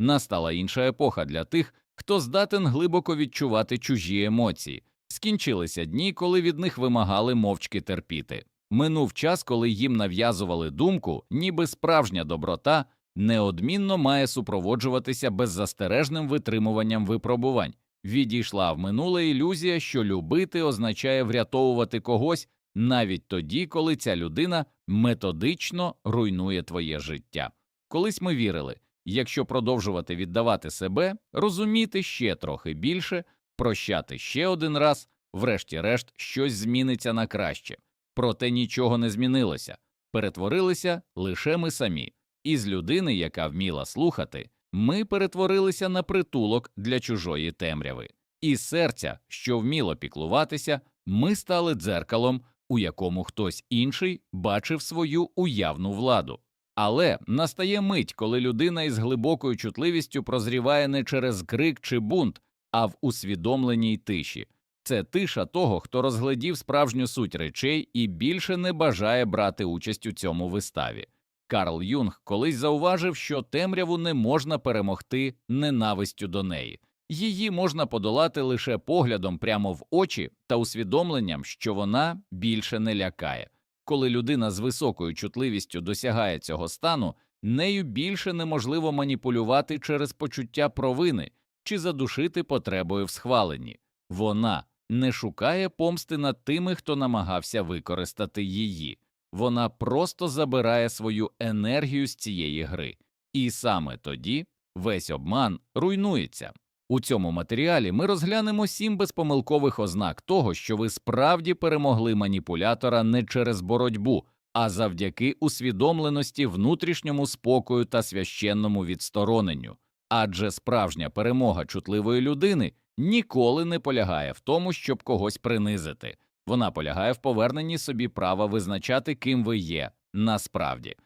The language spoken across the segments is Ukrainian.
Настала інша епоха для тих, хто здатен глибоко відчувати чужі емоції. Скінчилися дні, коли від них вимагали мовчки терпіти. Минув час, коли їм нав'язували думку, ніби справжня доброта неодмінно має супроводжуватися беззастережним витримуванням випробувань. Відійшла в минуле ілюзія, що любити означає врятовувати когось навіть тоді, коли ця людина методично руйнує твоє життя. Колись ми вірили, якщо продовжувати віддавати себе, розуміти ще трохи більше, прощати ще один раз, врешті-решт, щось зміниться на краще. Проте нічого не змінилося, перетворилися лише ми самі. Із людини, яка вміла слухати, ми перетворилися на притулок для чужої темряви. Із серця, що вміло піклуватися, ми стали дзеркалом, у якому хтось інший бачив свою уявну владу. Але настає мить, коли людина із глибокою чутливістю прозріває не через крик чи бунт, а в усвідомленій тиші. Це тиша того, хто розглядів справжню суть речей і більше не бажає брати участь у цьому виставі. Карл Юнг колись зауважив, що темряву не можна перемогти ненавистю до неї. Її можна подолати лише поглядом прямо в очі та усвідомленням, що вона більше не лякає. Коли людина з високою чутливістю досягає цього стану, нею більше неможливо маніпулювати через почуття провини чи задушити потребою в схваленні. Вона не шукає помсти над тими, хто намагався використати її. Вона просто забирає свою енергію з цієї гри, і саме тоді весь обман руйнується. У цьому матеріалі ми розглянемо сім безпомилкових ознак того, що ви справді перемогли маніпулятора не через боротьбу, а завдяки усвідомленості, внутрішньому спокою та священному відстороненню. Адже справжня перемога чутливої людини ніколи не полягає в тому, щоб когось принизити. Вона полягає в поверненні собі права визначати, ким ви є насправді.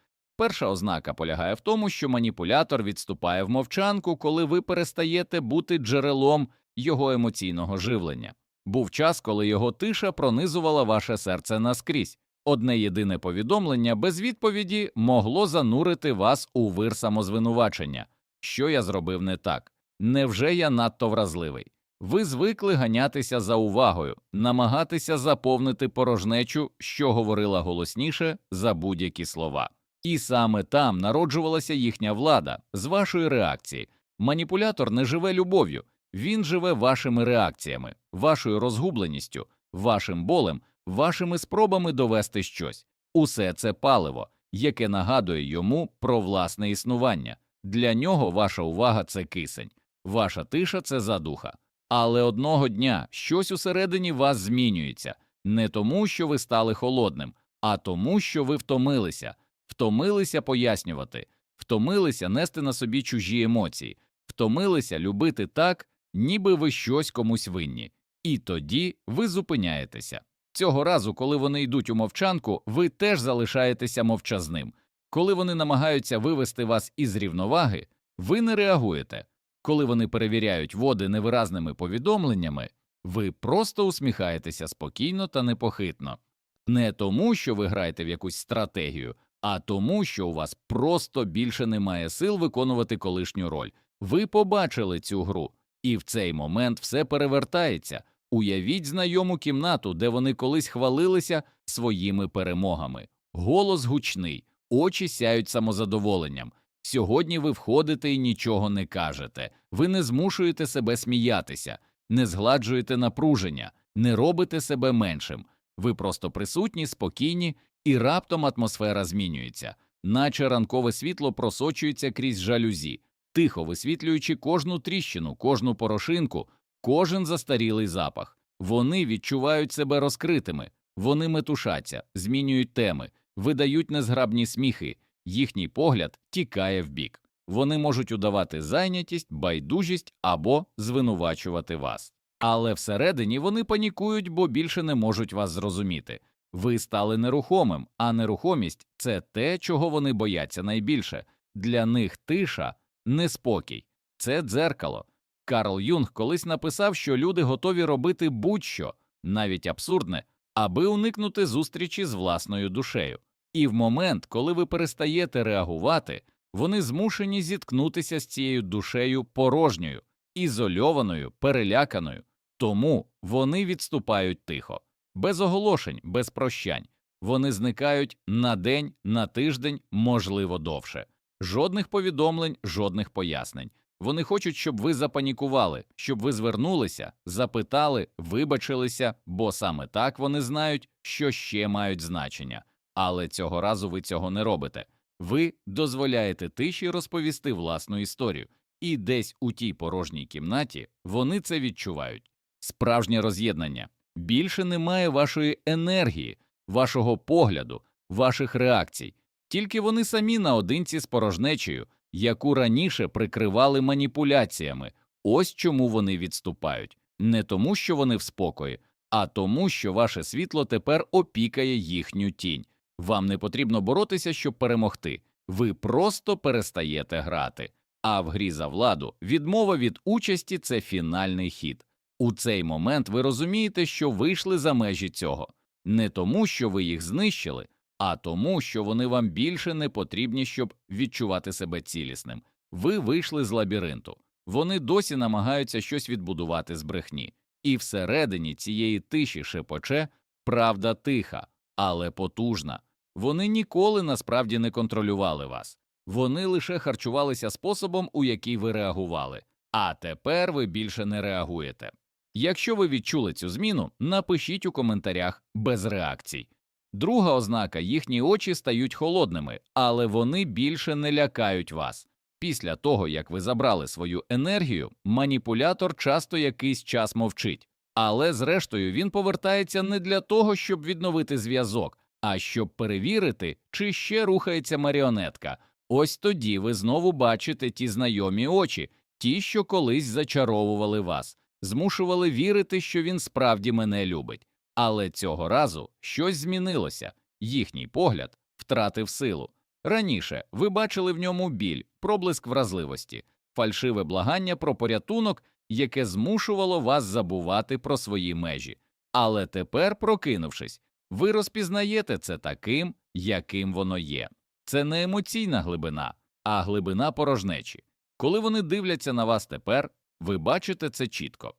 Перша ознака полягає в тому, що маніпулятор відступає в мовчанку, коли ви перестаєте бути джерелом його емоційного живлення. Був час, коли його тиша пронизувала ваше серце наскрізь. Одне єдине повідомлення без відповіді могло занурити вас у вир самозвинувачення. Що я зробив не так? Невже я надто вразливий? Ви звикли ганятися за увагою, намагатися заповнити порожнечу, що говорила голосніше за будь-які слова. І саме там народжувалася їхня влада з вашої реакції. Маніпулятор не живе любов'ю, він живе вашими реакціями, вашою розгубленістю, вашим болем, вашими спробами довести щось. Усе це паливо, яке нагадує йому про власне існування. Для нього ваша увага це кисень, ваша тиша це задуха. Але одного дня щось усередині вас змінюється не тому, що ви стали холодним, а тому, що ви втомилися, втомилися пояснювати, втомилися нести на собі чужі емоції, втомилися любити так, ніби ви щось комусь винні. І тоді ви зупиняєтеся. Цього разу, коли вони йдуть у мовчанку, ви теж залишаєтеся мовчазним. Коли вони намагаються вивести вас із рівноваги, ви не реагуєте. Коли вони перевіряють води невиразними повідомленнями, ви просто усміхаєтеся спокійно та непохитно, не тому, що ви граєте в якусь стратегію, а тому, що у вас просто більше немає сил виконувати колишню роль. Ви побачили цю гру, і в цей момент все перевертається. Уявіть знайому кімнату, де вони колись хвалилися своїми перемогами. Голос гучний, очі сяють самозадоволенням. Сьогодні ви входите і нічого не кажете, ви не змушуєте себе сміятися, не згладжуєте напруження, не робите себе меншим. Ви просто присутні, спокійні, і раптом атмосфера змінюється, наче ранкове світло просочується крізь жалюзі, тихо висвітлюючи кожну тріщину, кожну порошинку, кожен застарілий запах. Вони відчувають себе розкритими, вони метушаться, змінюють теми, видають незграбні сміхи їхній погляд тікає вбік. Вони можуть удавати зайнятість, байдужість або звинувачувати вас. Але всередині вони панікують, бо більше не можуть вас зрозуміти. Ви стали нерухомим, а нерухомість це те, чого вони бояться найбільше. Для них тиша, неспокій, це дзеркало. Карл Юнг колись написав, що люди готові робити будь-що, навіть абсурдне, аби уникнути зустрічі з власною душею. І в момент, коли ви перестаєте реагувати, Вони змушені зіткнутися з цією душею порожньою, ізольованою, переляканою. Тому вони відступають тихо, без оголошень, без прощань. Вони зникають на день, на тиждень, можливо, довше. Жодних повідомлень, жодних пояснень. Вони хочуть, щоб ви запанікували, щоб ви звернулися, запитали, вибачилися, бо саме так вони знають, що ще мають значення. Але цього разу ви цього не робите. Ви дозволяєте тиші розповісти власну історію, і десь у тій порожній кімнаті вони це відчувають. Справжнє роз'єднання. Більше немає вашої енергії, вашого погляду, ваших реакцій. Тільки вони самі наодинці з порожнечею, яку раніше прикривали маніпуляціями. Ось чому вони відступають. Не тому, що вони в спокої, а тому, що ваше світло тепер опікає їхню тінь. Вам не потрібно боротися, щоб перемогти. Ви просто перестаєте грати. А в грі за владу відмова від участі це фінальний хід. У цей момент ви розумієте, що вийшли за межі цього, не тому, що ви їх знищили, а тому, що вони вам більше не потрібні, щоб відчувати себе цілісним. Ви вийшли з лабіринту. Вони досі намагаються щось відбудувати з брехні, і всередині цієї тиші шепоче правда тиха, але потужна. Вони ніколи насправді не контролювали вас. Вони лише харчувалися способом, у який ви реагували. А тепер ви більше не реагуєте. Якщо ви відчули цю зміну, напишіть у коментарях без реакцій. Друга ознака їхні очі стають холодними, але вони більше не лякають вас. Після того, як ви забрали свою енергію, маніпулятор часто якийсь час мовчить, але зрештою він повертається не для того, щоб відновити зв'язок, а щоб перевірити, чи ще рухається маріонетка. Ось тоді ви знову бачите ті знайомі очі, ті, що колись зачаровували вас, змушували вірити, що він справді мене любить. Але цього разу щось змінилося, їхній погляд втратив силу. Раніше ви бачили в ньому біль, проблиск вразливості, фальшиве благання про порятунок, яке змушувало вас забувати про свої межі. Але тепер, прокинувшись, ви розпізнаєте це таким, яким воно є. Це не емоційна глибина, а глибина порожнечі. Коли вони дивляться на вас тепер, ви бачите це чітко.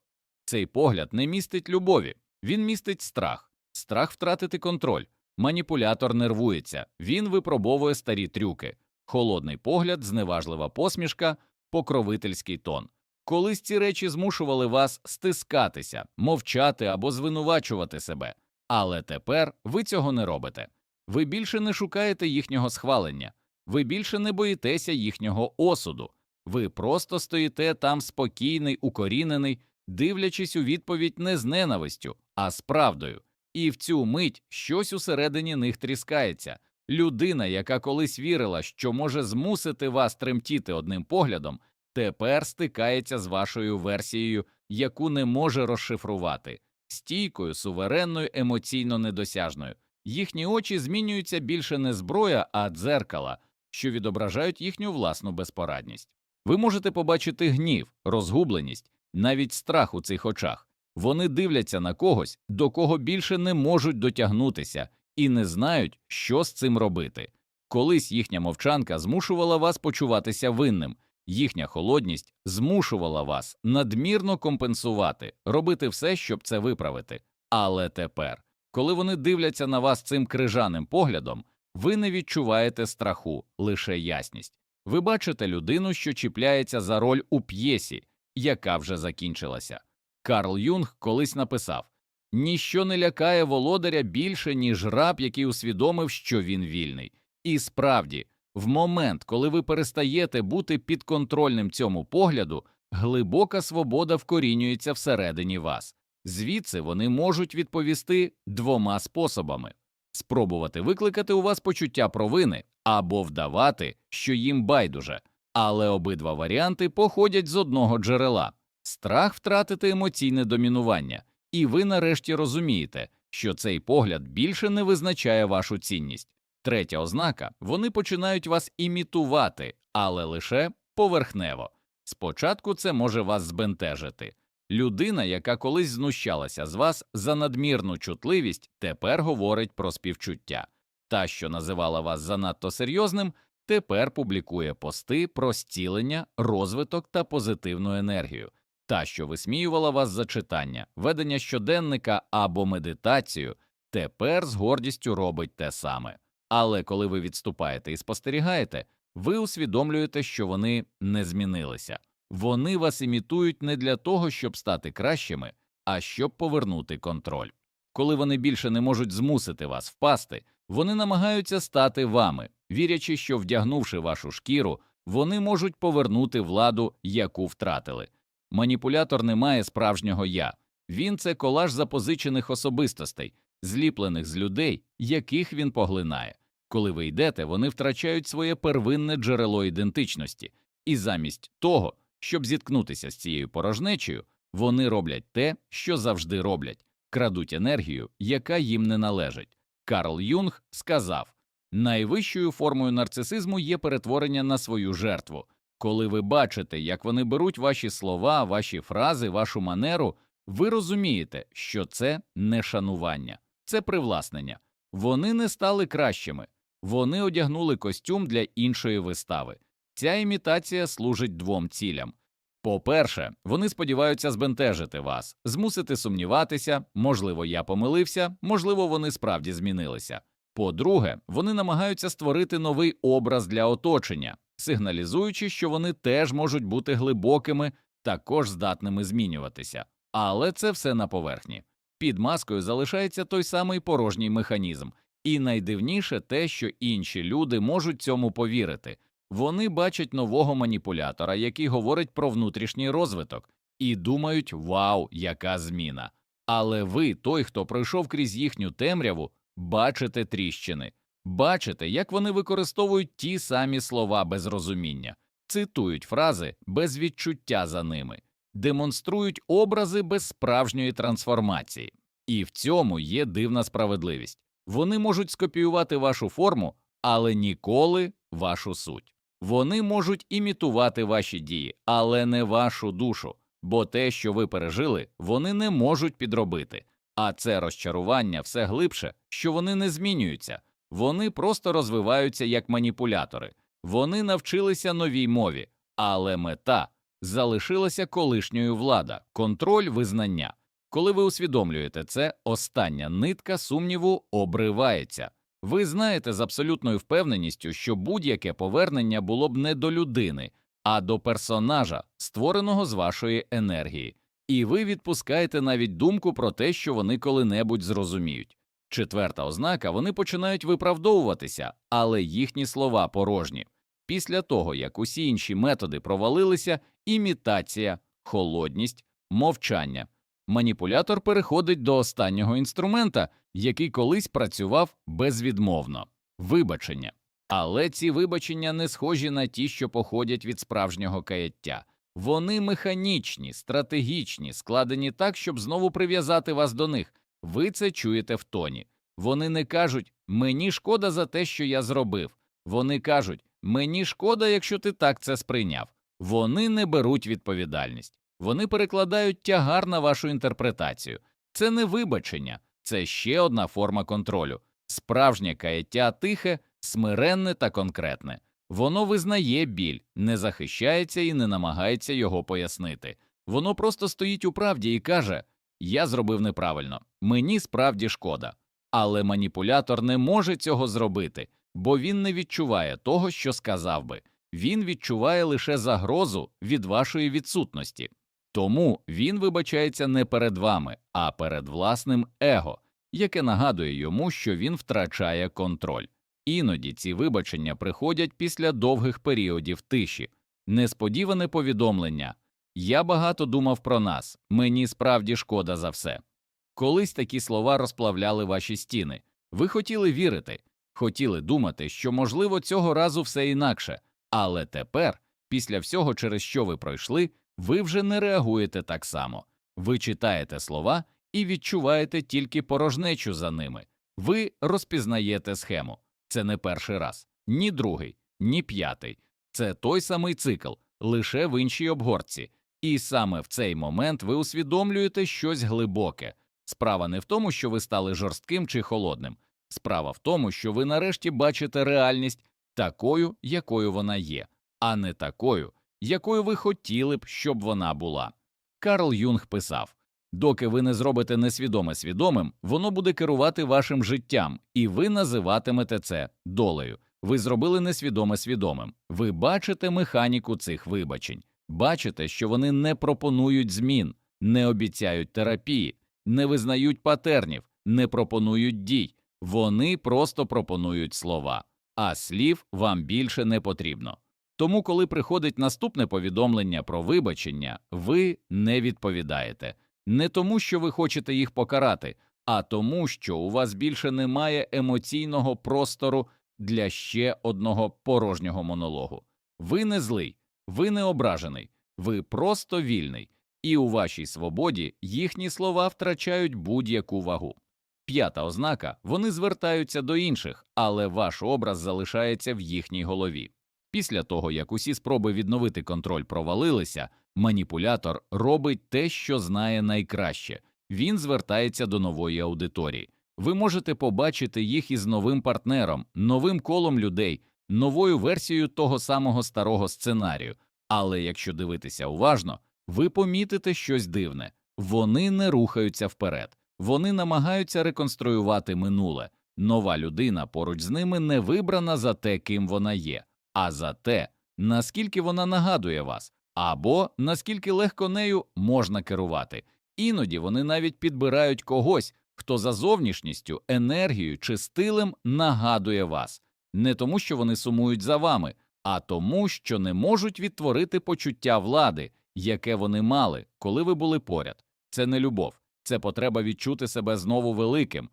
Цей погляд не містить любові, він містить страх, страх втратити контроль. Маніпулятор нервується, він випробовує старі трюки, холодний погляд, зневажлива посмішка, покровительський тон. Колись ці речі змушували вас стискатися, мовчати або звинувачувати себе, але тепер ви цього не робите. Ви більше не шукаєте їхнього схвалення, ви більше не боїтеся їхнього осуду, ви просто стоїте там спокійний, укорінений, дивлячись у відповідь не з ненавистю, а з правдою. І в цю мить щось усередині них тріскається. Людина, яка колись вірила, що може змусити вас тремтіти одним поглядом, тепер стикається з вашою версією, яку не може розшифрувати, стійкою, суверенною, емоційно недосяжною. Їхні очі змінюються більше не зброя, а дзеркала, що відображають їхню власну безпорадність. Ви можете побачити гнів, розгубленість, навіть страх у цих очах. Вони дивляться на когось, до кого більше не можуть дотягнутися, і не знають, що з цим робити. Колись їхня мовчанка змушувала вас почуватися винним, їхня холодність змушувала вас надмірно компенсувати, робити все, щоб це виправити. Але тепер, коли вони дивляться на вас цим крижаним поглядом, ви не відчуваєте страху, лише ясність. Ви бачите людину, що чіпляється за роль у п'єсі, яка вже закінчилася. Карл Юнг колись написав Ніщо не лякає володаря більше, ніж раб, який усвідомив, що він вільний. І справді, в момент, коли ви перестаєте бути підконтрольним цьому погляду, глибока свобода вкорінюється всередині вас. Звідси вони можуть відповісти двома способами спробувати викликати у вас почуття провини або вдавати, що їм байдуже, але обидва варіанти походять з одного джерела страх втратити емоційне домінування, і ви нарешті розумієте, що цей погляд більше не визначає вашу цінність. Третя ознака вони починають вас імітувати, але лише поверхнево. Спочатку це може вас збентежити. Людина, яка колись знущалася з вас за надмірну чутливість, тепер говорить про співчуття. Та, що називала вас занадто серйозним, тепер публікує пости про зцілення, розвиток та позитивну енергію. Та, що висміювала вас за читання, ведення щоденника або медитацію, тепер з гордістю робить те саме. Але коли ви відступаєте і спостерігаєте, ви усвідомлюєте, що вони не змінилися. Вони вас імітують не для того, щоб стати кращими, а щоб повернути контроль. Коли вони більше не можуть змусити вас впасти, вони намагаються стати вами, вірячи, що вдягнувши вашу шкіру, вони можуть повернути владу, яку втратили. Маніпулятор не має справжнього я, він це колаж запозичених особистостей, зліплених з людей, яких він поглинає. Коли ви йдете, вони втрачають своє первинне джерело ідентичності, і замість того, щоб зіткнутися з цією порожнечею, вони роблять те, що завжди роблять крадуть енергію, яка їм не належить. Карл Юнг сказав найвищою формою нарцисизму є перетворення на свою жертву. Коли ви бачите, як вони беруть ваші слова, ваші фрази, вашу манеру, ви розумієте, що це не шанування, це привласнення. Вони не стали кращими, вони одягнули костюм для іншої вистави. Ця імітація служить двом цілям. По-перше, вони сподіваються збентежити вас, змусити сумніватися, можливо, я помилився, можливо, вони справді змінилися. По-друге, вони намагаються створити новий образ для оточення, сигналізуючи, що вони теж можуть бути глибокими, також здатними змінюватися. Але це все на поверхні. Під маскою залишається той самий порожній механізм, і найдивніше те, що інші люди можуть цьому повірити. Вони бачать нового маніпулятора, який говорить про внутрішній розвиток, і думають вау, яка зміна. Але ви, той, хто пройшов крізь їхню темряву, бачите тріщини, бачите, як вони використовують ті самі слова без розуміння, цитують фрази без відчуття за ними, демонструють образи без справжньої трансформації. І в цьому є дивна справедливість. Вони можуть скопіювати вашу форму, але ніколи вашу суть. Вони можуть імітувати ваші дії, але не вашу душу, бо те, що ви пережили, вони не можуть підробити. А це розчарування все глибше, що вони не змінюються, вони просто розвиваються як маніпулятори, вони навчилися новій мові, але мета залишилася колишньою влада, контроль визнання. Коли ви усвідомлюєте це, остання нитка сумніву обривається. Ви знаєте з абсолютною впевненістю, що будь-яке повернення було б не до людини, а до персонажа, створеного з вашої енергії, і ви відпускаєте навіть думку про те, що вони коли-небудь зрозуміють. Четверта ознака вони починають виправдовуватися, але їхні слова порожні. Після того, як усі інші методи провалилися, імітація, холодність, мовчання. Маніпулятор переходить до останнього інструмента, який колись працював безвідмовно вибачення. Але ці вибачення не схожі на ті, що походять від справжнього каяття. Вони механічні, стратегічні, складені так, щоб знову прив'язати вас до них. Ви це чуєте в тоні. Вони не кажуть мені шкода за те, що я зробив. Вони кажуть мені шкода, якщо ти так це сприйняв. Вони не беруть відповідальність. Вони перекладають тягар на вашу інтерпретацію. Це не вибачення, це ще одна форма контролю. Справжнє каяття тихе, смиренне та конкретне. Воно визнає біль, не захищається і не намагається його пояснити. Воно просто стоїть у правді і каже: Я зробив неправильно, мені справді шкода. Але маніпулятор не може цього зробити, бо він не відчуває того, що сказав би. Він відчуває лише загрозу від вашої відсутності. Тому він вибачається не перед вами, а перед власним его, яке нагадує йому, що він втрачає контроль. Іноді ці вибачення приходять після довгих періодів тиші, несподіване повідомлення Я багато думав про нас, мені справді шкода за все. Колись такі слова розплавляли ваші стіни. Ви хотіли вірити, хотіли думати, що, можливо, цього разу все інакше, але тепер, після всього, через що ви пройшли, ви вже не реагуєте так само. Ви читаєте слова і відчуваєте тільки порожнечу за ними. Ви розпізнаєте схему. Це не перший раз, ні другий, ні п'ятий. Це той самий цикл, лише в іншій обгорці. І саме в цей момент ви усвідомлюєте щось глибоке. Справа не в тому, що ви стали жорстким чи холодним. Справа в тому, що ви нарешті бачите реальність такою, якою вона є, а не такою, якою ви хотіли б, щоб вона була. Карл Юнг писав доки ви не зробите несвідоме свідомим, воно буде керувати вашим життям, і ви називатимете це долею. Ви зробили несвідоме свідомим. Ви бачите механіку цих вибачень, бачите, що вони не пропонують змін, не обіцяють терапії, не визнають патернів, не пропонують дій. Вони просто пропонують слова, а слів вам більше не потрібно. Тому, коли приходить наступне повідомлення про вибачення, ви не відповідаєте не тому, що ви хочете їх покарати, а тому, що у вас більше немає емоційного простору для ще одного порожнього монологу. Ви не злий, ви не ображений, ви просто вільний, і у вашій свободі їхні слова втрачають будь-яку вагу. П'ята ознака вони звертаються до інших, але ваш образ залишається в їхній голові. Після того, як усі спроби відновити контроль провалилися, маніпулятор робить те, що знає найкраще він звертається до нової аудиторії. Ви можете побачити їх із новим партнером, новим колом людей, новою версією того самого старого сценарію. Але якщо дивитися уважно, ви помітите щось дивне вони не рухаються вперед, вони намагаються реконструювати минуле. Нова людина поруч з ними не вибрана за те, ким вона є, а за те, наскільки вона нагадує вас, або наскільки легко нею можна керувати. Іноді вони навіть підбирають когось, хто за зовнішністю, енергією чи стилем нагадує вас, не тому, що вони сумують за вами, а тому, що не можуть відтворити почуття влади, яке вони мали, коли ви були поряд. Це не любов, це потреба відчути себе знову великим.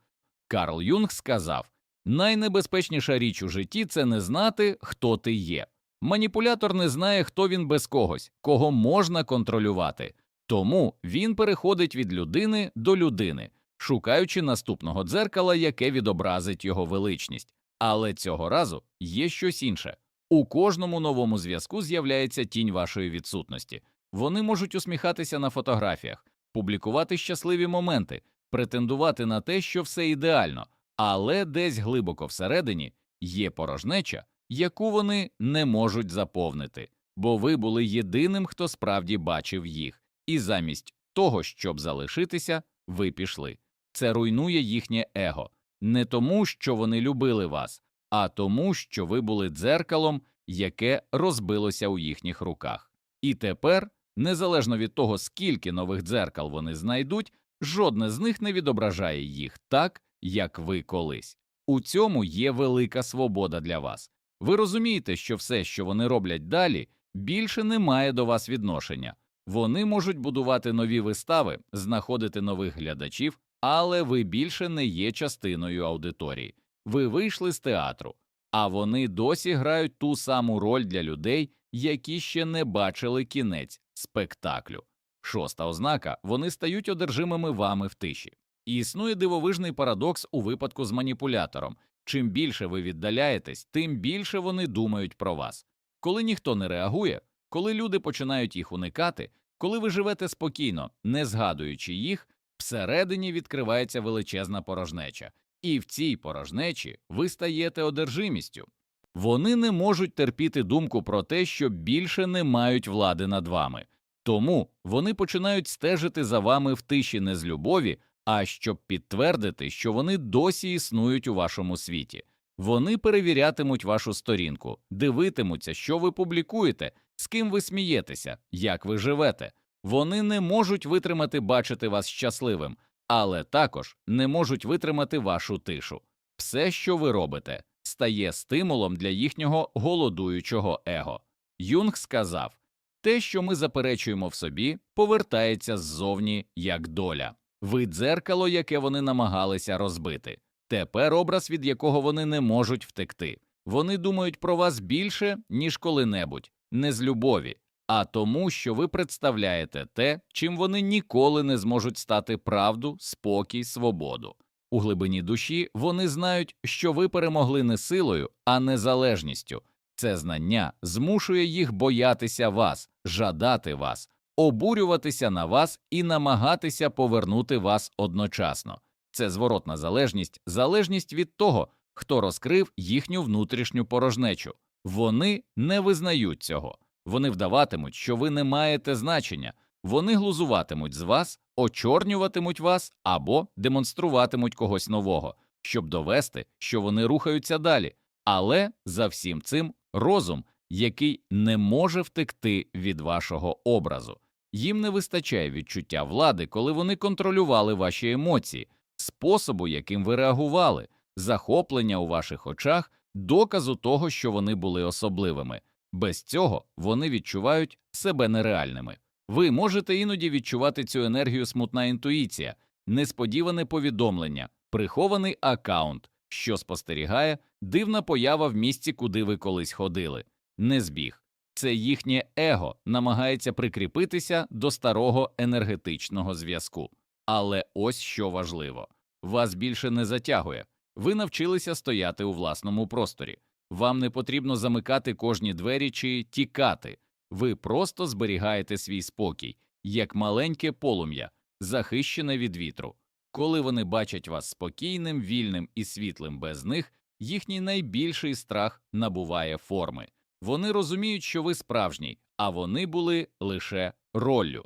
Карл Юнг сказав найнебезпечніша річ у житті це не знати, хто ти є. Маніпулятор не знає, хто він без когось, кого можна контролювати, тому він переходить від людини до людини, шукаючи наступного дзеркала, яке відобразить його величність. Але цього разу є щось інше. У кожному новому зв'язку з'являється тінь вашої відсутності. Вони можуть усміхатися на фотографіях, публікувати щасливі моменти, претендувати на те, що все ідеально, але десь глибоко всередині є порожнеча, яку вони не можуть заповнити, бо ви були єдиним, хто справді бачив їх, і замість того, щоб залишитися, ви пішли. Це руйнує їхнє его, не тому, що вони любили вас, а тому, що ви були дзеркалом, яке розбилося у їхніх руках. І тепер, незалежно від того, скільки нових дзеркал вони знайдуть, жодне з них не відображає їх так, як ви колись. У цьому є велика свобода для вас. Ви розумієте, що все, що вони роблять далі, більше не має до вас відношення. Вони можуть будувати нові вистави, знаходити нових глядачів, але ви більше не є частиною аудиторії. Ви вийшли з театру, а вони досі грають ту саму роль для людей, які ще не бачили кінець спектаклю. Шоста ознака вони стають одержимими вами в тиші. Існує дивовижний парадокс у випадку з маніпулятором. Чим більше ви віддаляєтесь, тим більше вони думають про вас. Коли ніхто не реагує, коли люди починають їх уникати, коли ви живете спокійно, не згадуючи їх, всередині відкривається величезна порожнеча, і в цій порожнечі ви стаєте одержимістю. Вони не можуть терпіти думку про те, що більше не мають влади над вами, тому вони починають стежити за вами в тиші не з любові, а щоб підтвердити, що вони досі існують у вашому світі. Вони перевірятимуть вашу сторінку, дивитимуться, що ви публікуєте, з ким ви смієтеся, як ви живете. Вони не можуть витримати бачити вас щасливим, але також не можуть витримати вашу тишу. Все, що ви робите, стає стимулом для їхнього голодуючого его. Юнг сказав те, що ми заперечуємо в собі, повертається ззовні як доля. Ви дзеркало, яке вони намагалися розбити. Тепер образ, від якого вони не можуть втекти. Вони думають про вас більше, ніж коли-небудь, не з любові, а тому, що ви представляєте те, чим вони ніколи не зможуть стати правду, спокій, свободу. У глибині душі вони знають, що ви перемогли не силою, а незалежністю. Це знання змушує їх боятися вас, жадати вас, обурюватися на вас і намагатися повернути вас одночасно. Це зворотна залежність, залежність від того, хто розкрив їхню внутрішню порожнечу. Вони не визнають цього. Вони вдаватимуть, що ви не маєте значення. Вони глузуватимуть з вас, очорнюватимуть вас або демонструватимуть когось нового, щоб довести, що вони рухаються далі. Але за всім цим розум, який не може втекти від вашого образу. Їм не вистачає відчуття влади, коли вони контролювали ваші емоції, способу, яким ви реагували, захоплення у ваших очах, доказу того, що вони були особливими. Без цього вони відчувають себе нереальними. Ви можете іноді відчувати цю енергію смутна інтуїція, несподіване повідомлення, прихований акаунт, що спостерігає, дивна поява в місці, куди ви колись ходили. Не збіг. Це їхнє его намагається прикріпитися до старого енергетичного зв'язку. Але ось що важливо вас більше не затягує. Ви навчилися стояти у власному просторі. Вам не потрібно замикати кожні двері чи тікати. Ви просто зберігаєте свій спокій, як маленьке полум'я, захищене від вітру. Коли вони бачать вас спокійним, вільним і світлим без них, їхній найбільший страх набуває форми. Вони розуміють, що ви справжній, а вони були лише роллю.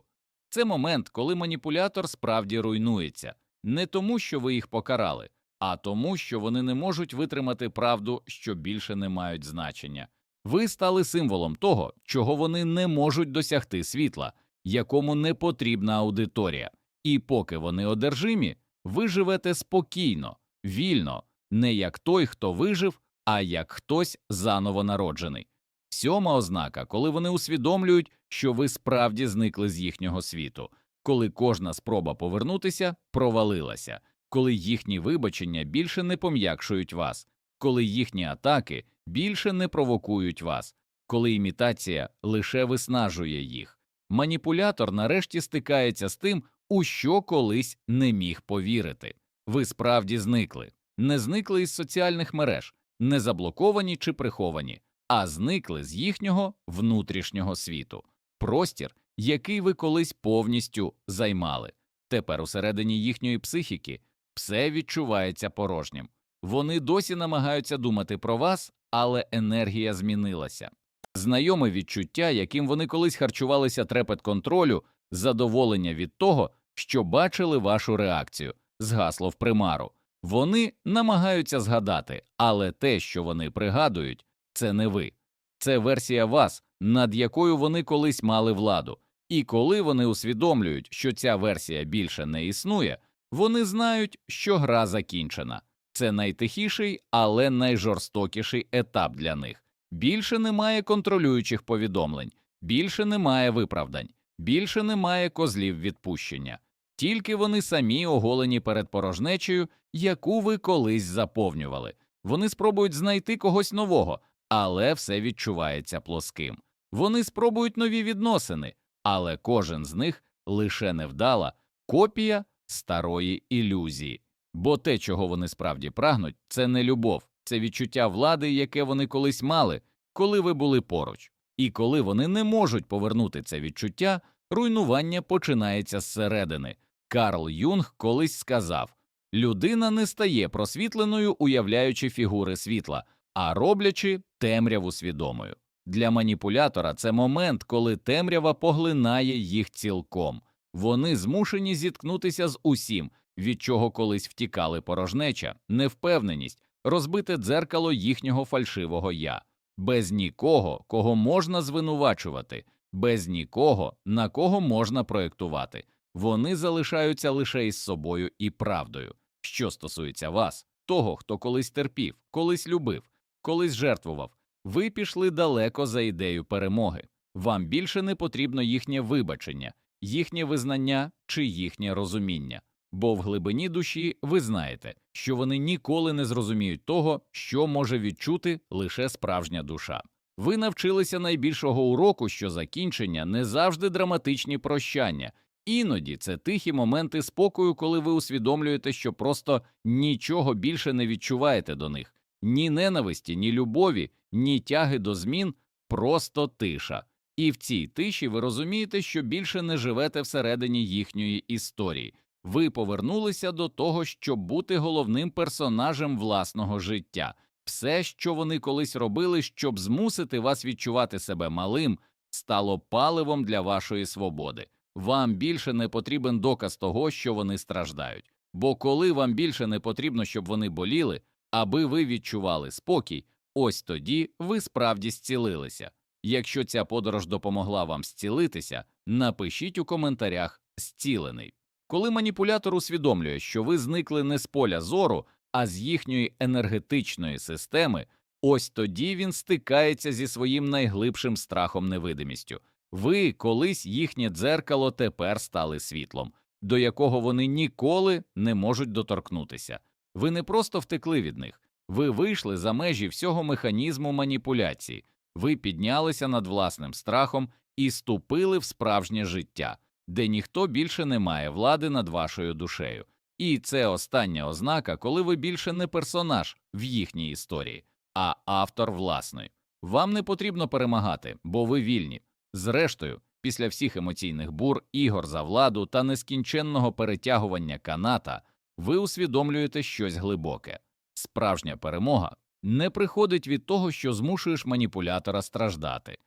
Це момент, коли маніпулятор справді руйнується, не тому, що ви їх покарали, а тому, що вони не можуть витримати правду, що більше не мають значення. Ви стали символом того, чого вони не можуть досягти світла, якому не потрібна аудиторія. І поки вони одержимі, ви живете спокійно, вільно, не як той, хто вижив, а як хтось заново народжений. Сьома ознака, коли вони усвідомлюють, що ви справді зникли з їхнього світу, коли кожна спроба повернутися провалилася, коли їхні вибачення більше не пом'якшують вас, коли їхні атаки більше не провокують вас, коли імітація лише виснажує їх. Маніпулятор нарешті стикається з тим, у що колись не міг повірити. Ви справді зникли, не зникли із соціальних мереж, не заблоковані чи приховані, а зникли з їхнього внутрішнього світу, простір, який ви колись повністю займали. Тепер усередині їхньої психіки все відчувається порожнім. Вони досі намагаються думати про вас, але енергія змінилася. Знайоме відчуття, яким вони колись харчувалися трепет контролю, задоволення від того, що бачили вашу реакцію, згасло в примару. Вони намагаються згадати, але те, що вони пригадують, це не ви. Це версія вас, над якою вони колись мали владу. І коли вони усвідомлюють, що ця версія більше не існує, вони знають, що гра закінчена. Це найтихіший, але найжорстокіший етап для них. Більше немає контролюючих повідомлень, більше немає виправдань, більше немає козлів відпущення. Тільки вони самі оголені перед порожнечею, яку ви колись заповнювали. Вони спробують знайти когось нового, але все відчувається плоским. Вони спробують нові відносини, але кожен з них лише невдала копія старої ілюзії. Бо те, чого вони справді прагнуть, це не любов, це відчуття влади, яке вони колись мали, коли ви були поруч. І коли вони не можуть повернути це відчуття, руйнування починається зсередини. Карл Юнг колись сказав людина не стає просвітленою, уявляючи фігури світла, а роблячи темряву свідомою. Для маніпулятора це момент, коли темрява поглинає їх цілком. Вони змушені зіткнутися з усім, від чого колись втікали порожнеча, невпевненість, розбите дзеркало їхнього фальшивого я, без нікого, кого можна звинувачувати, без нікого, на кого можна проєктувати. Вони залишаються лише із собою і правдою. Що стосується вас, того, хто колись терпів, колись любив, колись жертвував, ви пішли далеко за ідею перемоги. Вам більше не потрібно їхнє вибачення, їхнє визнання чи їхнє розуміння, бо в глибині душі ви знаєте, що вони ніколи не зрозуміють того, що може відчути лише справжня душа. Ви навчилися найбільшого уроку, що закінчення не завжди драматичні прощання, іноді це тихі моменти спокою, коли ви усвідомлюєте, що просто нічого більше не відчуваєте до них, ні ненависті, ні любові, ні тяги до змін, просто тиша. І в цій тиші ви розумієте, що більше не живете всередині їхньої історії, Ви повернулися до того, щоб бути головним персонажем власного життя. Все, що вони колись робили, щоб змусити вас відчувати себе малим, стало паливом для вашої свободи. Вам більше не потрібен доказ того, що вони страждають. Бо коли вам більше не потрібно, щоб вони боліли, аби ви відчували спокій, ось тоді ви справді зцілилися. Якщо ця подорож допомогла вам зцілитися, напишіть у коментарях «зцілений». Коли маніпулятор усвідомлює, що ви зникли не з поля зору, а з їхньої енергетичної системи, ось тоді він стикається зі своїм найглибшим страхом невидимістю. Ви колись їхнє дзеркало тепер стали світлом, до якого вони ніколи не можуть доторкнутися. Ви не просто втекли від них, ви вийшли за межі всього механізму маніпуляції, ви піднялися над власним страхом і ступили в справжнє життя, де ніхто більше не має влади над вашою душею. І це остання ознака, коли ви більше не персонаж в їхній історії, а автор власної. Вам не потрібно перемагати, бо ви вільні. Зрештою, після всіх емоційних бур, ігор за владу та нескінченного перетягування каната, ви усвідомлюєте щось глибоке. Справжня перемога не приходить від того, що змушуєш маніпулятора страждати.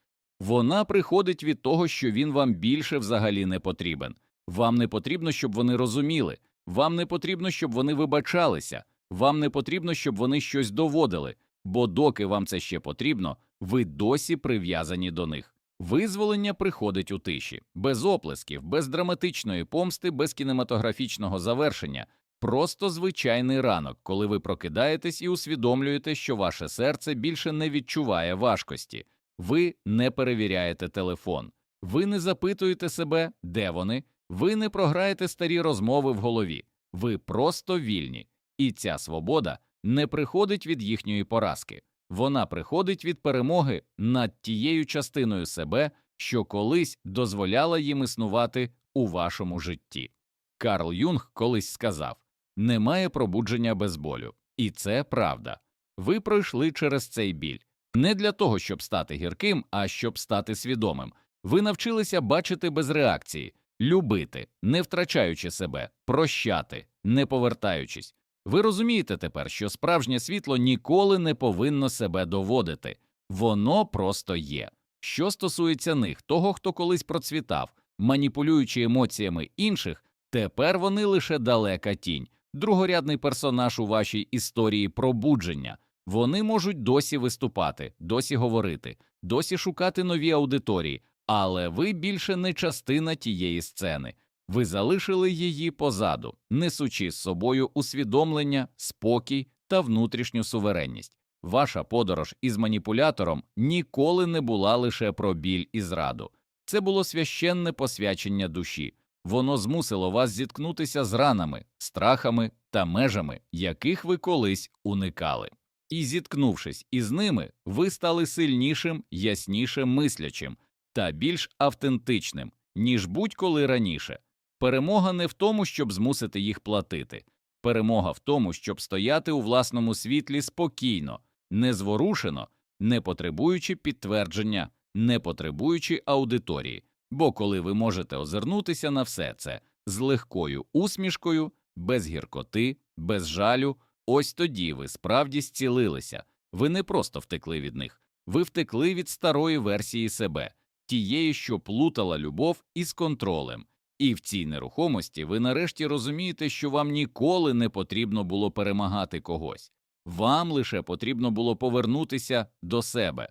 Вона приходить від того, що він вам більше взагалі не потрібен. Вам не потрібно, щоб вони розуміли, вам не потрібно, щоб вони вибачалися, вам не потрібно, щоб вони щось доводили, бо доки вам це ще потрібно, ви досі прив'язані до них. Визволення приходить у тиші, без оплесків, без драматичної помсти, без кінематографічного завершення, просто звичайний ранок, коли ви прокидаєтесь і усвідомлюєте, що ваше серце більше не відчуває важкості. Ви не перевіряєте телефон, ви не запитуєте себе, де вони, ви не програєте старі розмови в голові, ви просто вільні, і ця свобода не приходить від їхньої поразки, вона приходить від перемоги над тією частиною себе, що колись дозволяла їм існувати у вашому житті. Карл Юнг колись сказав немає пробудження без болю, і це правда. Ви пройшли через цей біль не для того, щоб стати гірким, а щоб стати свідомим. Ви навчилися бачити без реакції, любити, не втрачаючи себе, прощати, не повертаючись. Ви розумієте тепер, що справжнє світло ніколи не повинно себе доводити, воно просто є. Що стосується них, того, хто колись процвітав, маніпулюючи емоціями інших, тепер вони лише далека тінь, другорядний персонаж у вашій історії пробудження. Вони можуть досі виступати, досі говорити, досі шукати нові аудиторії, але ви більше не частина тієї сцени. Ви залишили її позаду, несучи з собою усвідомлення, спокій та внутрішню суверенність. Ваша подорож із маніпулятором ніколи не була лише про біль і зраду. Це було священне посвячення душі. Воно змусило вас зіткнутися з ранами, страхами та межами, яких ви колись уникали. І, зіткнувшись із ними, ви стали сильнішим, яснішим мислячим та більш автентичним, ніж будь-коли раніше. Перемога не в тому, щоб змусити їх платити, перемога в тому, щоб стояти у власному світлі спокійно, незворушено, не потребуючи підтвердження, не потребуючи аудиторії. Бо коли ви можете озирнутися на все це з легкою усмішкою, без гіркоти, без жалю, ось тоді ви справді зцілилися, ви не просто втекли від них, ви втекли від старої версії себе, тієї, що плутала любов із контролем. І в цій нерухомості ви нарешті розумієте, що вам ніколи не потрібно було перемагати когось, вам лише потрібно було повернутися до себе,